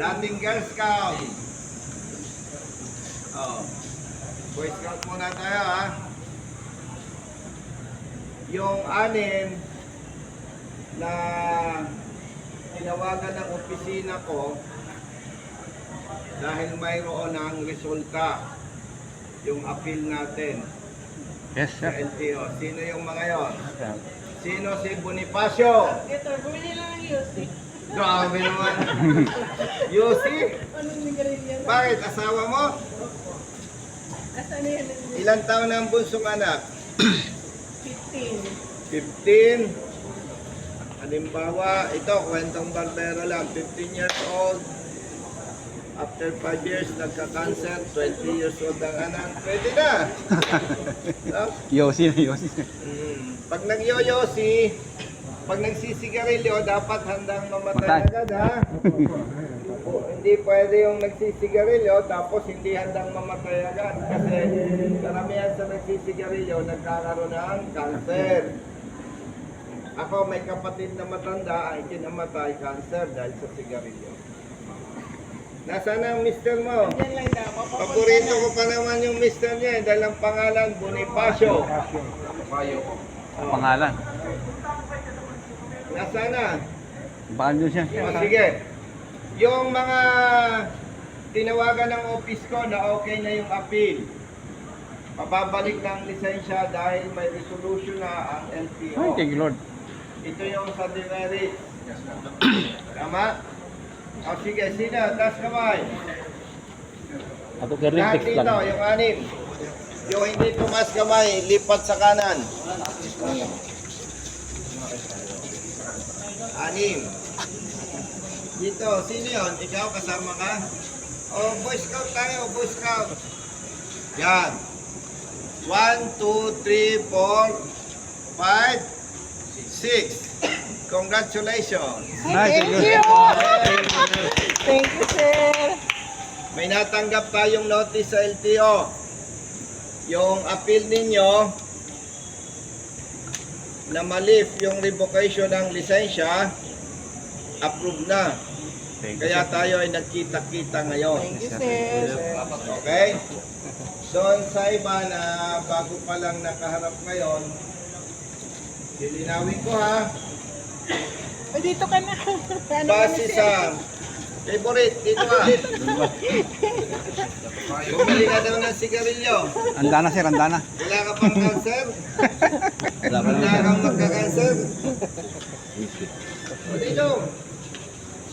Dating Girl Scout. Oh. Boy Scout muna tayo ha. Yung anim na tinawagan ng opisina ko dahil mayroon ng resulta yung appeal natin Yes, sa sir. LTO. Sino yung mga yon? Sino si Bonifacio? Lang ang Yossi. Grabe naman. Yossi? Anong nigarilya? Bakit? Asawa mo? Asan na yan? Ilan taon na ang bunsong anak? 15. 15. Halimbawa, ito, kwentong barbero lang. 15 years old. After 5 years, nagka-cancer. 20 years old ang anak. Pwede na. no? Yossi na Yossi. Mm. Pag nagyoyosi, pag nagsisigarilyo, dapat handang mamatay Matay. agad ha. O, hindi pwede yung nagsisigarilyo tapos hindi handang mamatay agad. Kasi karamihan sa nagsisigarilyo nagkakaroon ng cancer. Ako may kapatid na matanda ay kinamatay cancer dahil sa sigarilyo. Nasaan ang mister mo? Yan lang daw. Paborito ko pa naman yung mister niya eh, dahil ang pangalan Bonifacio. Ang pangalan. Nasaan na? Baka doon siya. O, sige. Yung mga tinawagan ng office ko na okay na yung appeal. Mababalik ng lisensya dahil may resolution na ang Ay, LTO. thank you Lord. Ito yung sa demerit. Tama? O sige, sino? Taas kamay. Ato Lahat dito, yung anim. Yung hindi tumas kamay, lipat sa kanan. Anim. Dito, sino yun? Ikaw kasama ka? O, Boy Scout tayo, Boy Scout. Yan. 1, 2, 3, 4, 5, 6. Congratulations. Nice, Thank you. Thank you, sir. May natanggap tayong notice sa LTO. Yung appeal ninyo na malif yung revocation ng lisensya, approved na. Thank you. Kaya tayo ay nagkita-kita ngayon. Thank you, sir. Okay? Doon sa iba na bago pa lang nakaharap ngayon, lilinawin ko ha, O, dito ka na. Ano base sir? sa favorite, dito ha. Bumili ka daw ng sigarilyo. Anda na sir, anda na. Wala ka pang cancer? Wala kang magka-cancer? O dito.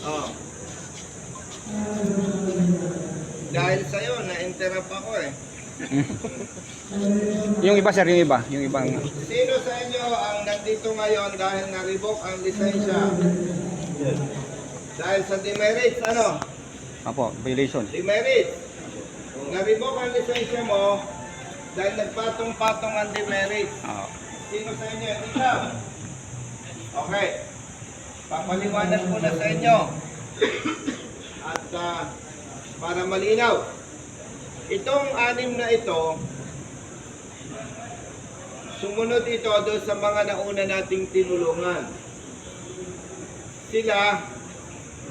Oh. Dahil sa'yo, na-interrupt ako eh. Yung iba sir, yung iba. Yung ibang... Sino sa inyo ang nandito ngayon dahil na-revoke ang lisensya? Dahil sa demerits, ano? Apo, violation. Demerits. Kung na-revoke ang lisensya mo, dahil nagpatong-patong ang demerits, Oo. Sino sa inyo? Ikaw. Okay. Papaliwanag ko na sa inyo. At ah, para malinaw. Itong anim na ito, sumunod ito doon sa mga nauna nating tinulungan. Sila,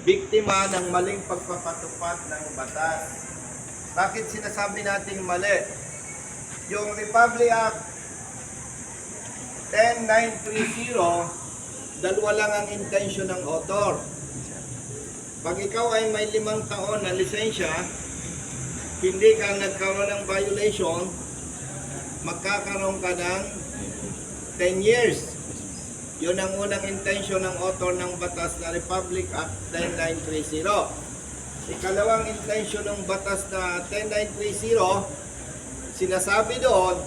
biktima ng maling pagpapatupad ng batas. Bakit sinasabi nating mali? Yung Republic Act 10930, dalawa lang ang intention ng author. Pag ikaw ay may limang taon na lisensya, hindi ka nagkaroon ng violation, magkakaroon ka ng 10 years. Yun ang unang intention ng author ng batas na Republic Act 10930. Ikalawang intention ng batas na 10930, sinasabi doon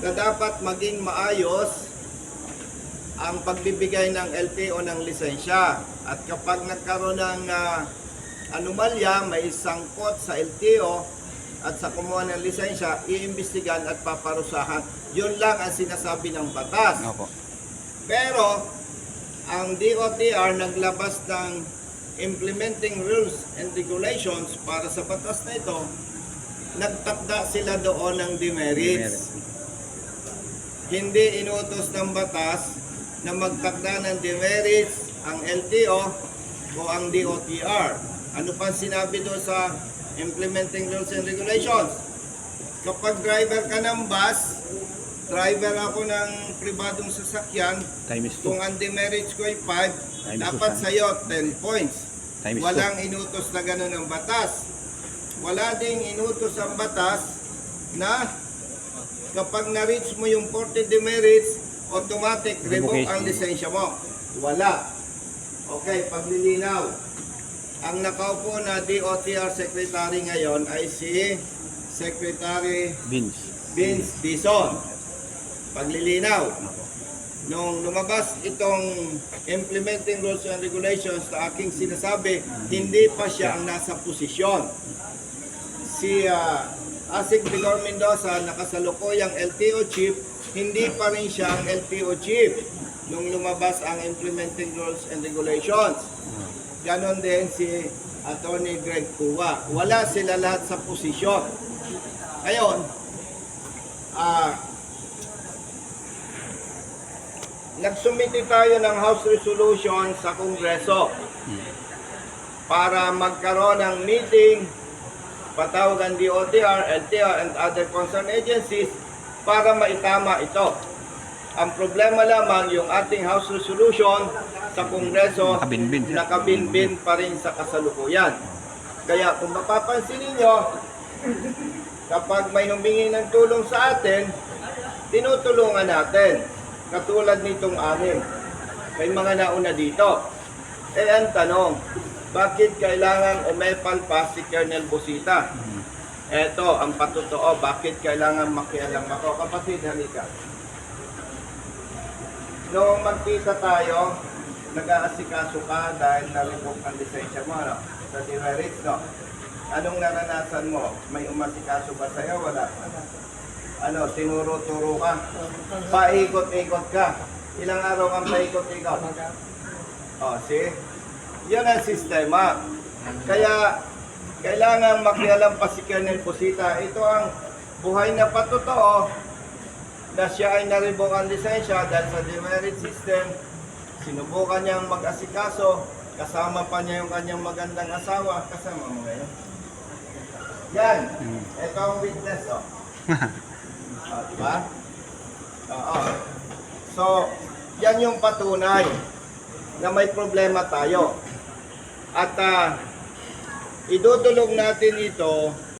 na dapat maging maayos ang pagbibigay ng LTO ng lisensya. At kapag nagkaroon ng ah, anomalya, may sangkot sa LTO at sa kumuha ng lisensya, iimbestigan at paparusahan. Yun lang ang sinasabi ng batas. Opo. Pero, ang DOTR naglabas ng implementing rules and regulations para sa batas na ito, nagtakda sila doon ng demerits. Hindi inutos ng batas na magtakda ng demerits ang LTO o ang DOTR. Ano pa sinabi doon sa implementing rules and regulations? Kapag driver ka ng bus, driver ako ng pribadong sasakyan, Time is 2. kung ang demerits ko ay 5, Times dapat two, sa'yo 10 points. Time is 2. Walang inutos na gano'n ang batas. Wala ding inutos ang batas na kapag na-reach mo yung 40 demerits, automatic revoke Revocation. ang lisensya mo. Wala. Okay, paglilinaw. Ang nakaupo na DOTR Secretary ngayon ay si Secretary Vince. Vince Dizon. Paglilinaw. Nung lumabas itong implementing rules and regulations na aking sinasabi, hindi pa siya ang nasa posisyon. Si uh, Asik Vigor Mendoza, nakasalukuyang LTO chief, hindi pa rin siya ang LTO chief nung lumabas ang implementing rules and regulations. Ganon din si Attorney Greg Cuba. Wala sila lahat sa posisyon. Ngayon, nagsumiti tayo ng House Resolution sa Kongreso para magkaroon ng meeting, patawagan DOTR, LTO, and other concerned agencies para maitama ito. Ang problema lamang yung ating House Resolution sa Kongreso Nakabinbin. nakabinbin pa rin sa kasalukuyan. Kaya kung mapapansin ninyo, kapag may humingi ng tulong sa atin, tinutulungan natin. Katulad nitong anim. May mga nauna dito. Eh ang tanong, bakit kailangan umepal pa si Colonel Busita? Eto, ang patotoo, bakit kailangan makialam ako? Kapatid, halika. Noong magkita tayo, nag-aasikaso ka dahil na-revoke ang lisensya mo, ano? Sa demerits, no? Anong naranasan mo? May umasikaso ba sa'yo? Wala. Ano, tinuro-turo ka? Paikot-ikot ka? Ilang araw kang paikot-ikot? Oh, see? Yan ang sistema. Kaya, kailangan makialam pa si Colonel Posita. Ito ang buhay na patotoo na siya ay na-revoke ang lisensya dahil sa demerit system. Sinubukan niyang mag-asikaso. Kasama pa niya yung kanyang magandang asawa. Kasama mo ngayon. Yan. Ito ang witness, oh. Ah, diba? Oo. So, yan yung patunay na may problema tayo. At ah, idudulog natin ito